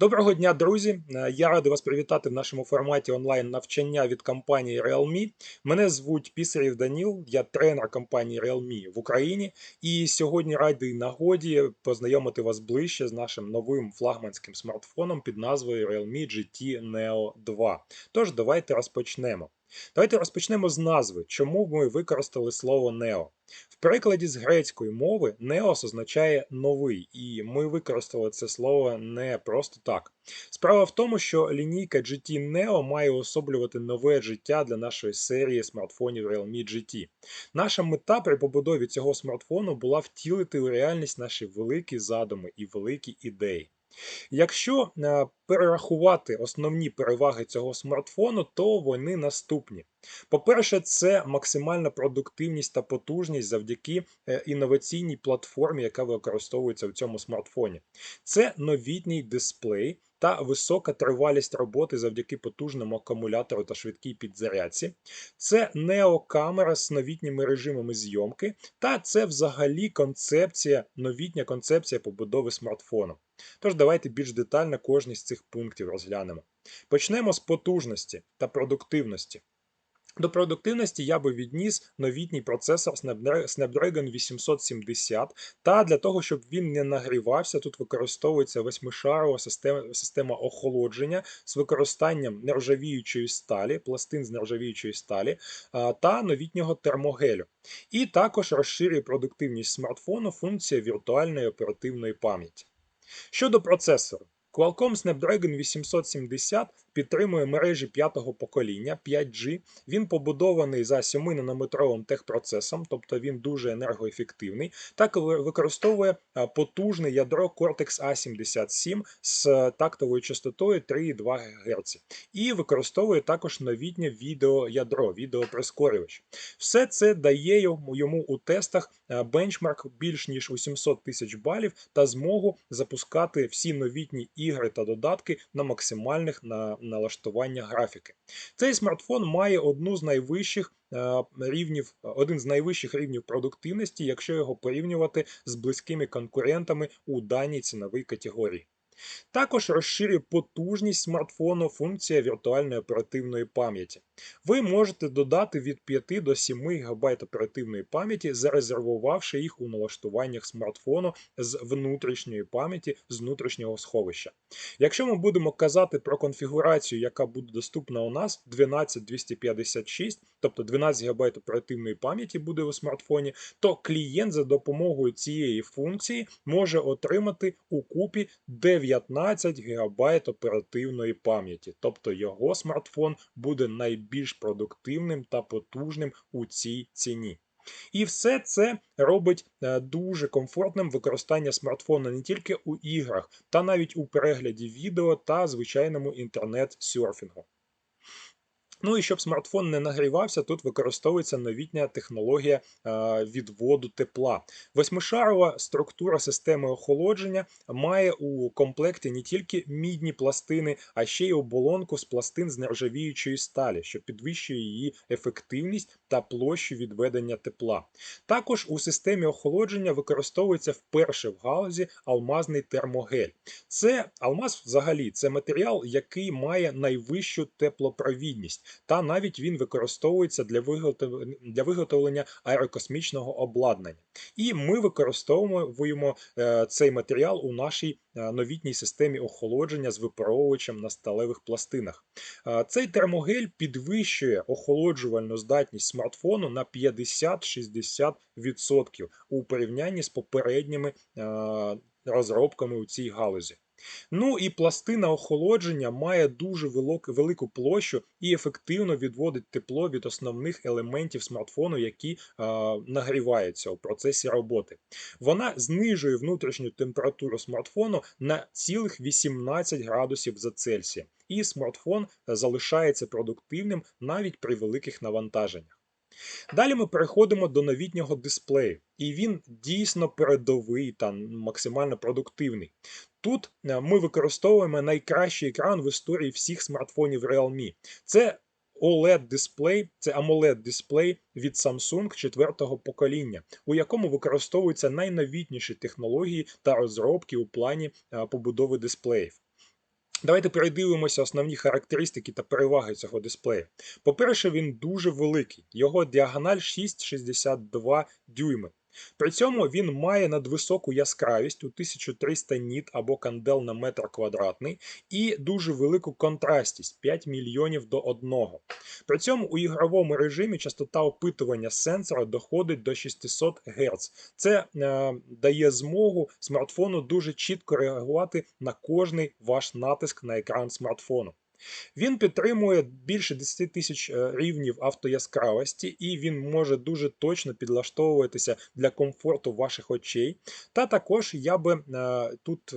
Доброго дня, друзі! Е, Я радий вас привітати в нашому форматі онлайн навчання від компанії Realme. Мене звуть Пісарів Даніл, я тренер компанії Realme в Україні. І сьогодні радий нагоді познайомити вас ближче з нашим новим флагманським смартфоном під назвою Realme GT Neo 2. Тож давайте розпочнемо. Давайте розпочнемо з назви, чому ми використали слово Neo. В перекладі з грецької мови Neos означає новий, і ми використали це слово не просто так. Справа в тому, що лінійка GT Neo має особлювати нове життя для нашої серії смартфонів Realme GT. Наша мета при побудові цього смартфону була втілити у реальність наші великі задуми і великі ідеї. Якщо е, перерахувати основні переваги цього смартфону, то вони наступні. По-перше, це максимальна продуктивність та потужність завдяки е, інноваційній платформі, яка використовується в цьому смартфоні. Це новітній дисплей. Та висока тривалість роботи завдяки потужному акумулятору та швидкій підзарядці. Це неокамера з новітніми режимами зйомки, та це взагалі концепція, новітня концепція побудови смартфону. Тож давайте більш детально кожний з цих пунктів розглянемо. Почнемо з потужності та продуктивності. До продуктивності я би відніс новітній процесор Snapdragon 870, та для того, щоб він не нагрівався, тут використовується восьмишарова система система охолодження з використанням нержавіючої сталі, пластин з нержавіючої сталі та новітнього термогелю. І також розширює продуктивність смартфону функція віртуальної оперативної пам'яті. Щодо процесору, Qualcomm Snapdragon 870 підтримує мережі п'ятого покоління 5G. Він побудований за 7-нанометровим техпроцесом, тобто він дуже енергоефективний, так використовує потужне ядро Cortex A77 з тактовою частотою 3,2 ГГц. І використовує також новітнє відеоядро, відеоприскорювач. Все це дає йому у тестах бенчмарк більш ніж у 700 тисяч балів та змогу запускати всі новітні ігри та додатки на максимальних на налаштування графіки. Цей смартфон має одну з найвищих е, рівнів, один з найвищих рівнів продуктивності, якщо його порівнювати з близькими конкурентами у даній ціновій категорії. Також розширює потужність смартфону функція віртуальної оперативної пам'яті. Ви можете додати від 5 до 7 ГБ оперативної пам'яті, зарезервувавши їх у налаштуваннях смартфону з внутрішньої пам'яті з внутрішнього сховища. Якщо ми будемо казати про конфігурацію, яка буде доступна у нас 12256, тобто 12 ГБ оперативної пам'яті буде у смартфоні, то клієнт за допомогою цієї функції може отримати у купі 19 ГБ оперативної пам'яті, тобто його смартфон буде найбільш більш продуктивним та потужним у цій ціні. І все це робить е, дуже комфортним використання смартфона не тільки у іграх, та навіть у перегляді відео та звичайному інтернет-серфінгу. Ну і щоб смартфон не нагрівався, тут використовується новітня технологія відводу тепла. Восьмишарова структура системи охолодження має у комплекті не тільки мідні пластини, а ще й оболонку з пластин з нержавіючої сталі, що підвищує її ефективність та площу відведення тепла. Також у системі охолодження використовується вперше в галузі алмазний термогель. Це алмаз взагалі це матеріал, який має найвищу теплопровідність та навіть він використовується для виготовлення для виготовлення аерокосмічного обладнання. І ми використовуємо е, цей матеріал у нашій е, новітній системі охолодження з випаровувачем на сталевих пластинах. Е, цей термогель підвищує охолоджувальну здатність смартфону на 50-60% у порівнянні з попередніми розробками у цій галузі. Ну і пластина охолодження має дуже велику площу і ефективно відводить тепло від основних елементів смартфону, які е, нагріваються у процесі роботи. Вона знижує внутрішню температуру смартфону на цілих 18 градусів за Цельсієм, і смартфон залишається продуктивним навіть при великих навантаженнях. Далі ми переходимо до новітнього дисплею, і він дійсно передовий та максимально продуктивний. Тут е, ми використовуємо найкращий екран в історії всіх смартфонів Realme. Це oled дисплей, це amoled дисплей від Samsung 4 покоління, у якому використовуються найновітніші технології та розробки у плані е, побудови дисплеїв. Давайте передивимося основні характеристики та переваги цього дисплею. По-перше, він дуже великий, його діагональ 6,62 дюйми. При цьому він має надвисоку яскравість у 1300 ніт або кандел на метр квадратний і дуже велику контрастість 5 мільйонів до 1. При цьому у ігровому режимі частота опитування сенсора доходить до 600 Гц. Це е, дає змогу смартфону дуже чітко реагувати на кожний ваш натиск на екран смартфону. Він підтримує більше 10 тисяч е, рівнів автояскравості, і він може дуже точно підлаштовуватися для комфорту ваших очей. Та також я би е, тут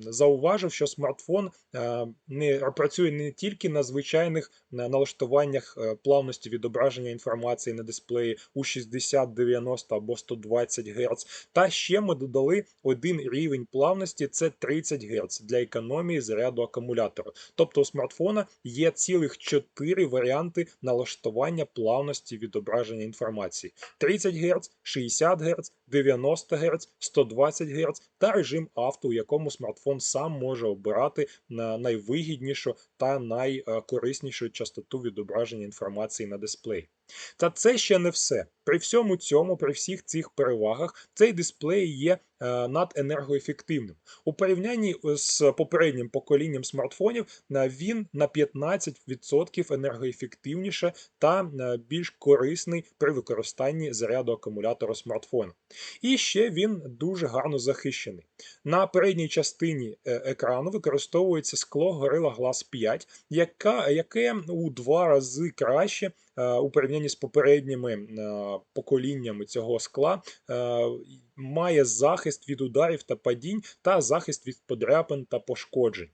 зауважив, що смартфон е, не працює не тільки на звичайних налаштуваннях плавності відображення інформації на дисплеї у 60, 90 або 120 Гц. Та ще ми додали один рівень плавності це 30 Гц для економії заряду акумулятора. Тобто у смартфона є цілих 4 варіанти налаштування плавності відображення інформації: 30 Гц, 60 Гц, 90 Гц, 120 Гц та режим авто, у якому смартфон сам може обирати на найвигіднішу та найкориснішу частоту відображення інформації на дисплеї. Та це ще не все. При всьому цьому, при всіх цих перевагах, цей дисплей є е, наденергоефективним. У порівнянні з попереднім поколінням смартфонів е, він на 15% енергоефективніше та е, більш корисний при використанні заряду акумулятора смартфона. І ще він дуже гарно захищений. На передній частині екрану використовується скло Gorilla Glass 5, яка, яке у два рази краще у порівнянні з попередніми поколіннями цього скла має захист від ударів та падінь та захист від подряпин та пошкоджень.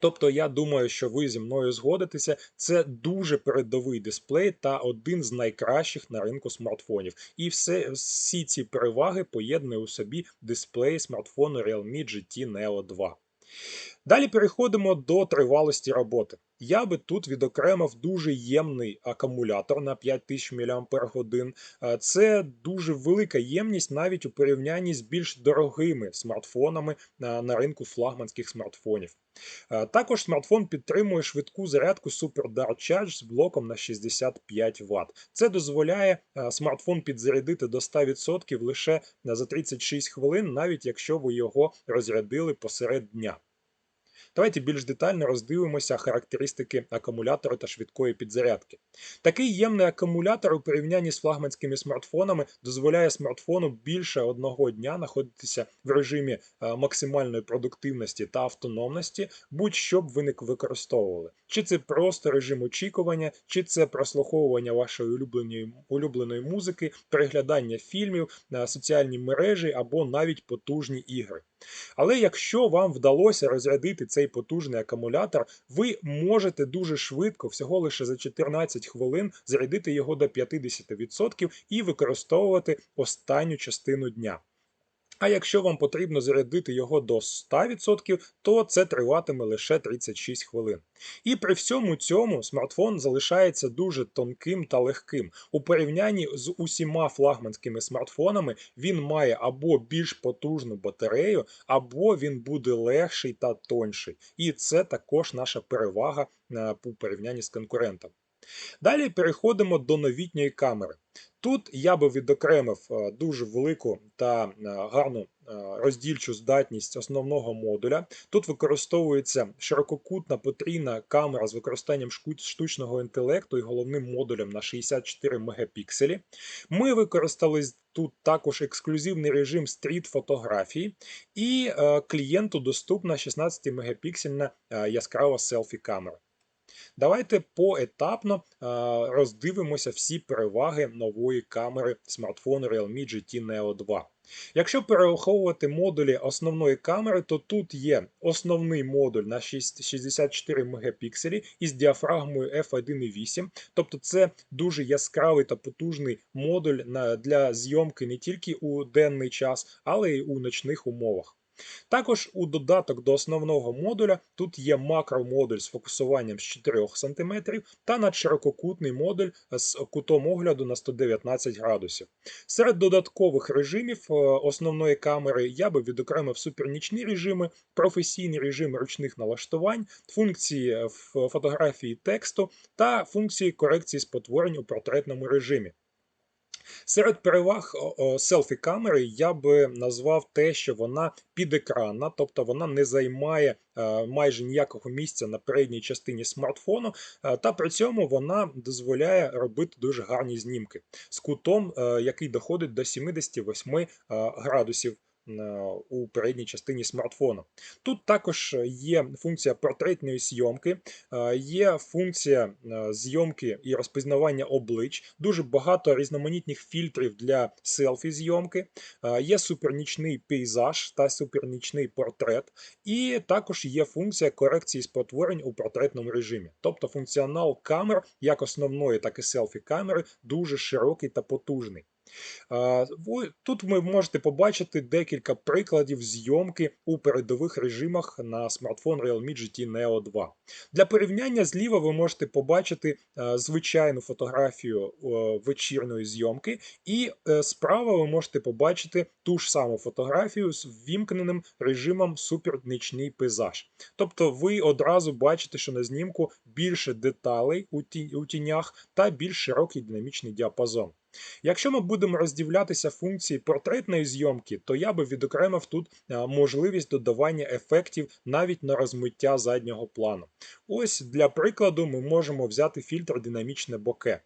Тобто, я думаю, що ви зі мною згодитеся, це дуже передовий дисплей та один з найкращих на ринку смартфонів. І все, всі ці переваги поєднує у собі дисплей смартфону Realme GT Neo 2. Далі переходимо до тривалості роботи. Я би тут відокремив дуже ємний акумулятор на 5000 мАч. Це дуже велика ємність навіть у порівнянні з більш дорогими смартфонами на ринку флагманських смартфонів. Також смартфон підтримує швидку зарядку Super Charge з блоком на 65 Вт. Це дозволяє смартфон підзарядити до 100% лише за 36 хвилин, навіть якщо ви його розрядили посеред дня. Давайте більш детально роздивимося характеристики акумулятора та швидкої підзарядки. Такий ємний акумулятор у порівнянні з флагманськими смартфонами дозволяє смартфону більше одного дня знаходитися в режимі е, максимальної продуктивності та автономності, будь-що б ви використовували. Чи це просто режим очікування, чи це прослуховування вашої улюбленої улюбленої музики, переглядання фільмів, соціальні мережі або навіть потужні ігри. Але якщо вам вдалося розрядити цей потужний акумулятор, ви можете дуже швидко, всього лише за 14 хвилин, зарядити його до 50% і використовувати останню частину дня. А якщо вам потрібно зарядити його до 100%, то це триватиме лише 36 хвилин. І при всьому цьому смартфон залишається дуже тонким та легким. У порівнянні з усіма флагманськими смартфонами він має або більш потужну батарею, або він буде легший та тонший. І це також наша перевага е, у порівнянні з конкурентами. Далі переходимо до новітньої камери. Тут я би відокремив е, дуже велику та е, гарну е, роздільчу здатність основного модуля. Тут використовується ширококутна потрійна камера з використанням штучного інтелекту і головним модулем на 64 мегапікселі. Ми використали тут також ексклюзивний режим стріт-фотографії, і клієнту доступна 16 мегапіксельна яскрава селфі-камера. Давайте поетапно роздивимося всі переваги нової камери смартфону Realme GT Neo 2. Якщо перераховувати модулі основної камери, то тут є основний модуль на 64 мегапікселі із діафрагмою f1.8, тобто це дуже яскравий та потужний модуль для зйомки не тільки у денний час, але й у ночних умовах. Також у додаток до основного модуля тут є макромодуль з фокусуванням з 4 см та надширококутний модуль з кутом огляду на 119 градусів. Серед додаткових режимів е, основної камери я би відокремив супернічні режими, професійний режим ручних налаштувань, функції е, фотографії тексту та функції корекції спотворень у портретному режимі. Серед переваг селфі камери я би назвав те, що вона підекранна, тобто вона не займає е, майже ніякого місця на передній частині смартфону, е, та при цьому вона дозволяє робити дуже гарні знімки з кутом, е, який доходить до 78 е, градусів у передній частині смартфону. Тут також є функція портретної зйомки, е, є функція е, зйомки і розпізнавання облич, дуже багато різноманітних фільтрів для селфі зйомки, е, є супернічний пейзаж та супернічний портрет, і також є функція корекції спотворень у портретному режимі. Тобто функціонал камер, як основної, так і селфі камери, дуже широкий та потужний. Тут ви можете побачити декілька прикладів зйомки у передових режимах на смартфон Realme GT Neo 2. Для порівняння зліва ви можете побачити е, звичайну фотографію е, вечірньої зйомки, і е, справа ви можете побачити ту ж саму фотографію з ввімкненим режимом супернічний пейзаж. Тобто ви одразу бачите, що на знімку більше деталей у тінях та більш широкий динамічний діапазон. Якщо ми будемо роздивлятися функції портретної зйомки, то я би відокремив тут е, можливість додавання ефектів навіть на розмиття заднього плану. Ось для прикладу ми можемо взяти фільтр динамічне боке.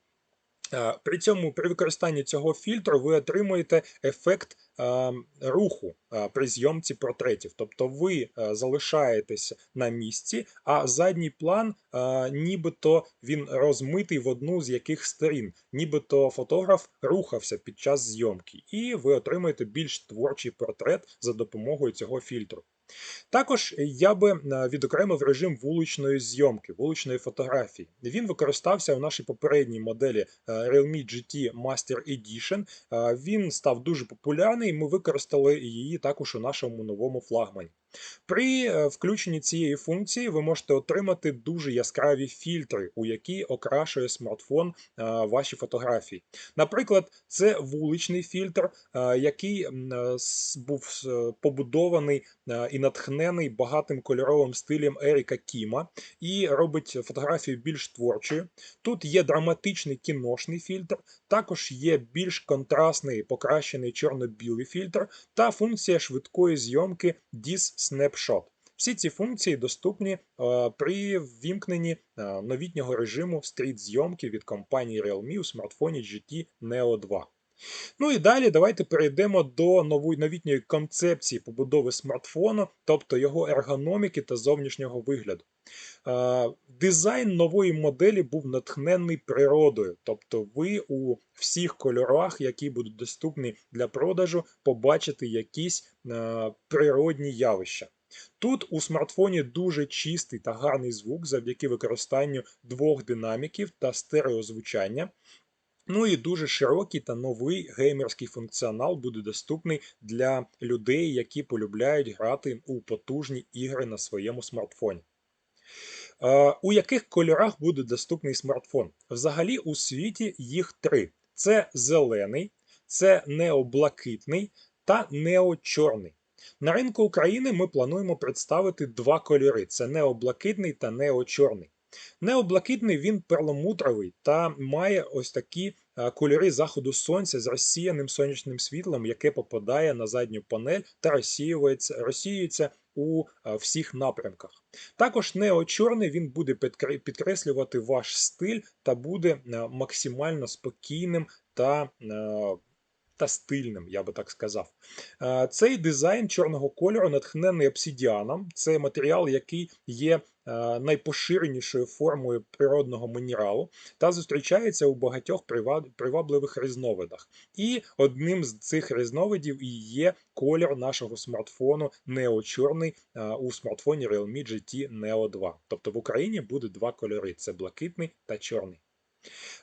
Е, При цьому при використанні цього фільтру ви отримуєте ефект руху е, при зйомці портретів. Тобто ви е, залишаєтесь на місці, а задній план, е, нібито він розмитий в одну з яких сторін, нібито фотограф рухався під час зйомки, і ви отримуєте більш творчий портрет за допомогою цього фільтру. Також я би е, відокремив режим вуличної зйомки, вуличної фотографії. Він використався у нашій попередній моделі е, Realme GT Master Edition. Е, Він став дуже популярний, ми використали її також у нашому новому флагмані. При е, включенні цієї функції ви можете отримати дуже яскраві фільтри, у які окрашує смартфон е, ваші фотографії. Наприклад, це вуличний фільтр, е, який був побудований і натхнений багатим кольоровим стилем Еріка Кіма і робить фотографію більш творчою. Тут є драматичний кіношний фільтр, також є більш контрастний покращений чорно-білий фільтр та функція швидкої зйомки DIS Snapshot. Всі ці функції доступні е, при ввімкненні е, новітнього режиму стріт-зйомки від компанії Realme у смартфоні GT Neo 2. Ну і далі давайте перейдемо до нової новітньої концепції побудови смартфону, тобто його ергономіки та зовнішнього вигляду. Е, Дизайн нової моделі був натхнений природою, тобто ви у всіх кольорах, які будуть доступні для продажу, побачите якісь е, природні явища. Тут у смартфоні дуже чистий та гарний звук завдяки використанню двох динаміків та стереозвучання. Ну і дуже широкий та новий геймерський функціонал буде доступний для людей, які полюбляють грати у потужні ігри на своєму смартфоні. Е, У яких кольорах буде доступний смартфон? Взагалі у світі їх три: це зелений, це необлакитний та неочорний. На ринку України ми плануємо представити два кольори: це необлакитний та неочорний. Необлакитний він перламутровий та має ось такі е, кольори заходу сонця з розсіяним сонячним світлом, яке попадає на задню панель та розсіюється, розсіюється у е, всіх напрямках. Також неочорний він буде підкреслювати ваш стиль та буде е, максимально спокійним та, та стильним, я би так сказав. Е, Цей дизайн чорного кольору натхнений обсидіаном. Це матеріал, який є е, найпоширенішою формою природного мінералу та зустрічається у багатьох привабливих різновидах. І одним з цих різновидів і є колір нашого смартфону неочорний е, у смартфоні Realme GT Neo 2. Тобто в Україні буде два кольори: це блакитний та чорний.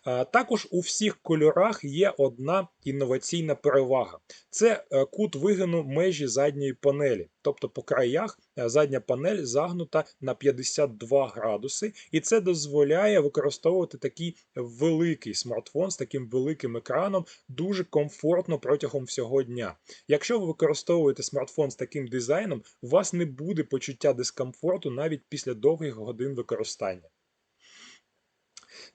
Е, Також у всіх кольорах є одна інноваційна перевага: це е, кут вигину межі задньої панелі. Тобто по краях е, задня панель загнута на 52 градуси, і це дозволяє використовувати такий великий смартфон з таким великим екраном дуже комфортно протягом всього дня. Якщо ви використовуєте смартфон з таким дизайном, у вас не буде почуття дискомфорту навіть після довгих годин використання.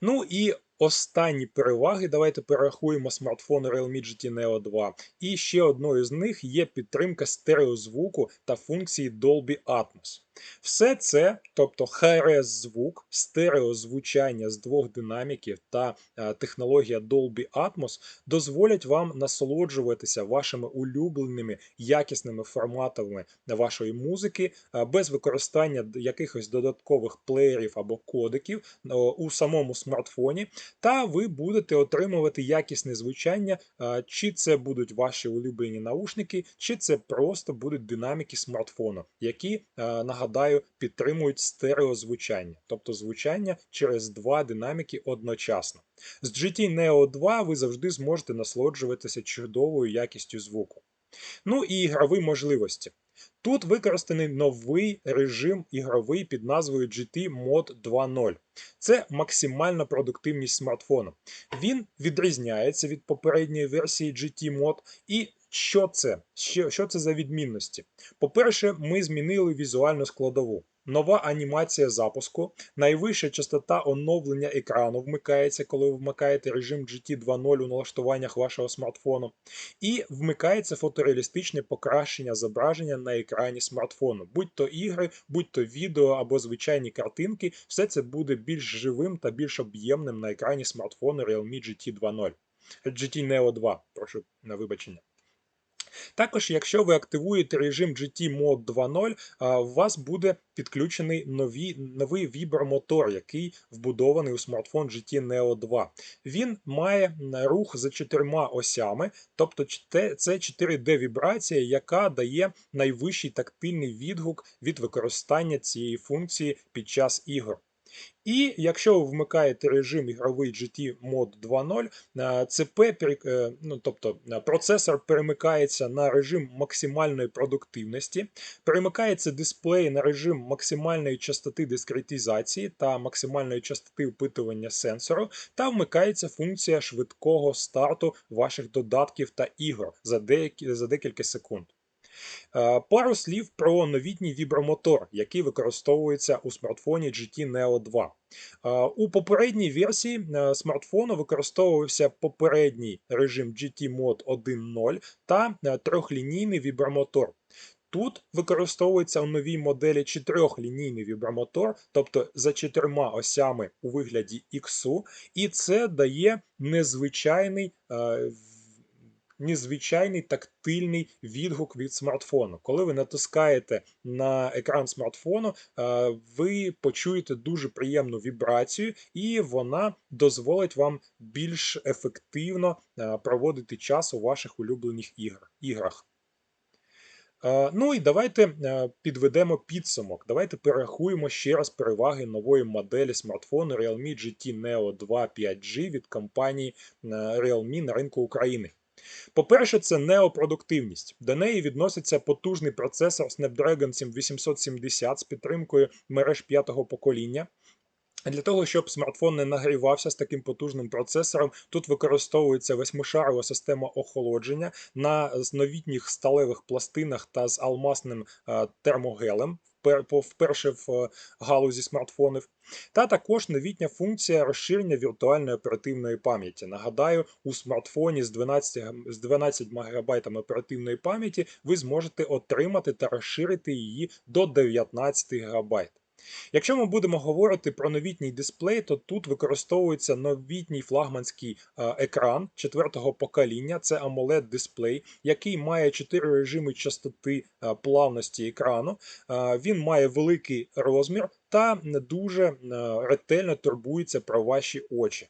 Ну і останні переваги. Давайте перерахуємо смартфон Realme GT Neo 2. І ще одною з них є підтримка стереозвуку та функції Dolby Atmos. Все це, тобто HRS звук, стереозвучання з двох динаміків та е, технологія Dolby Atmos дозволять вам насолоджуватися вашими улюбленими якісними форматами вашої музики е, без використання якихось додаткових плеєрів або кодиків е, у самому смартфоні, та ви будете отримувати якісне звучання, е, чи це будуть ваші улюблені наушники, чи це просто будуть динаміки смартфону, які е, нагадаю, підтримують стереозвучання, тобто звучання через два динаміки одночасно. З GT Neo 2 ви завжди зможете насолоджуватися чудовою якістю звуку. Ну і ігрові можливості. Тут використаний новий режим ігровий під назвою GT Mod 2.0. Це максимальна продуктивність смартфону. Він відрізняється від попередньої версії GT Mod і що це? Що, що це за відмінності? По-перше, ми змінили візуальну складову. Нова анімація запуску, найвища частота оновлення екрану вмикається, коли ви вмикаєте режим GT 2.0 у налаштуваннях вашого смартфону, і вмикається фотореалістичне покращення зображення на екрані смартфону. Будь-то ігри, будь-то відео або звичайні картинки, все це буде більш живим та більш об'ємним на екрані смартфону Realme GT 2.0. GT Neo 2, прошу на вибачення. Також, якщо ви активуєте режим GT Mod 2.0, у вас буде підключений нові, новий вібромотор, який вбудований у смартфон GT Neo 2. Він має рух за чотирма осями, тобто це 4D-вібрація, яка дає найвищий тактильний відгук від використання цієї функції під час ігор. І якщо ви вмикаєте режим ігровий GT Mod 2.0, ЦП, е, ну, тобто е, процесор перемикається на режим максимальної продуктивності, перемикається дисплей на режим максимальної частоти дискретизації та максимальної частоти впитування сенсору, та вмикається функція швидкого старту ваших додатків та ігор за, деякі, за декілька секунд. Е, пару слів про новітній вібромотор, який використовується у смартфоні GT Neo 2. Е, у попередній версії е, смартфону використовувався попередній режим GT Mod 1.0 та трьохлінійний вібромотор. Тут використовується у новій моделі чотирьохлінійний вібромотор, тобто за чотирма осями у вигляді X, і це дає незвичайний незвичайний тактильний відгук від смартфону. Коли ви натискаєте на екран смартфону, е, ви почуєте дуже приємну вібрацію, і вона дозволить вам більш ефективно е, проводити час у ваших улюблених іграх. Е, ну і давайте підведемо підсумок. Давайте перерахуємо ще раз переваги нової моделі смартфону Realme GT Neo 2 5G від компанії Realme на ринку України. По-перше, це неопродуктивність. До неї відноситься потужний процесор Snapdragon 7870 з підтримкою мереж п'ятого покоління. Для того, щоб смартфон не нагрівався з таким потужним процесором, тут використовується восьмишарова система охолодження на новітніх сталевих пластинах та з алмасним е, термогелем вперше в е, галузі смартфонів, та також новітня функція розширення віртуальної оперативної пам'яті. Нагадаю, у смартфоні з 12 з 12 МБ оперативної пам'яті ви зможете отримати та розширити її до 19 ГБ. Якщо ми будемо говорити про новітній дисплей, то тут використовується новітній флагманський е, екран четвертого покоління, це amoled дисплей, який має 4 режими частоти е, плавності екрану. Е, він має великий розмір та дуже ретельно турбується про ваші очі.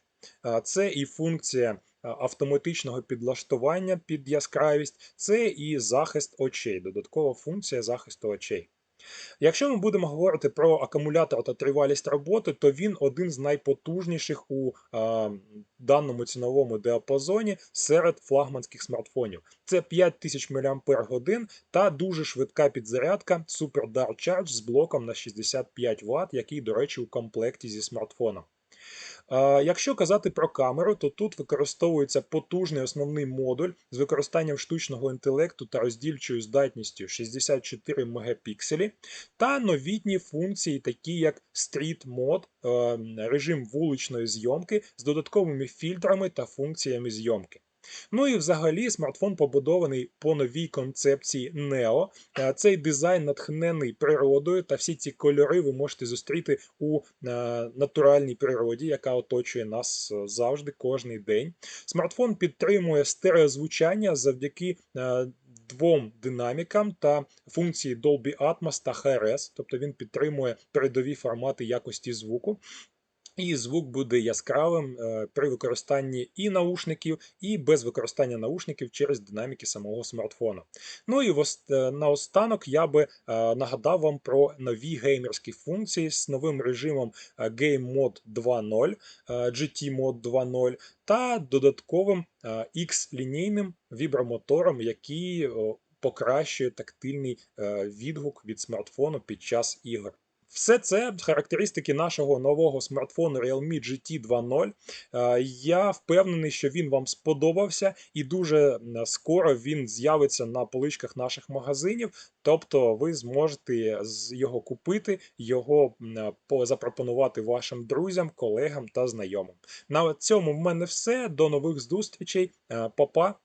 Це і функція автоматичного підлаштування під яскравість, це і захист очей, додаткова функція захисту очей. Якщо ми будемо говорити про акумулятор та тривалість роботи, то він один з найпотужніших у е, даному ціновому діапазоні серед флагманських смартфонів. Це 5000 мАч та дуже швидка підзарядка Super Dark Charge з блоком на 65 Вт, який, до речі, у комплекті зі смартфоном. Якщо казати про камеру, то тут використовується потужний основний модуль з використанням штучного інтелекту та роздільчою здатністю 64 мегапікселі та новітні функції, такі як Street Mode, е, режим вуличної зйомки з додатковими фільтрами та функціями зйомки. Ну і взагалі смартфон побудований по новій концепції Neo. Е, Цей дизайн натхнений природою, та всі ці кольори ви можете зустріти у е, натуральній природі, яка оточує нас е, завжди, кожний день. Смартфон підтримує стереозвучання завдяки. Двом динамікам та функції Dolby Atmos та HRS, тобто він підтримує передові формати якості звуку. І звук буде яскравим е, при використанні і наушників, і без використання наушників через динаміки самого смартфона. Ну і е, наостанок я би е, нагадав вам про нові геймерські функції з новим режимом Game Mode 2.0, е, GT Mode 2.0 та додатковим X-лінійним вібромотором, який покращує тактильний відгук від смартфону під час ігор. Все це характеристики нашого нового смартфону Realme GT 2.0. Е, Я впевнений, що він вам сподобався, і дуже скоро він з'явиться на поличках наших магазинів. Тобто ви зможете його купити, його запропонувати вашим друзям, колегам та знайомим. На цьому в мене все. До нових зустрічей. Е, Па-па.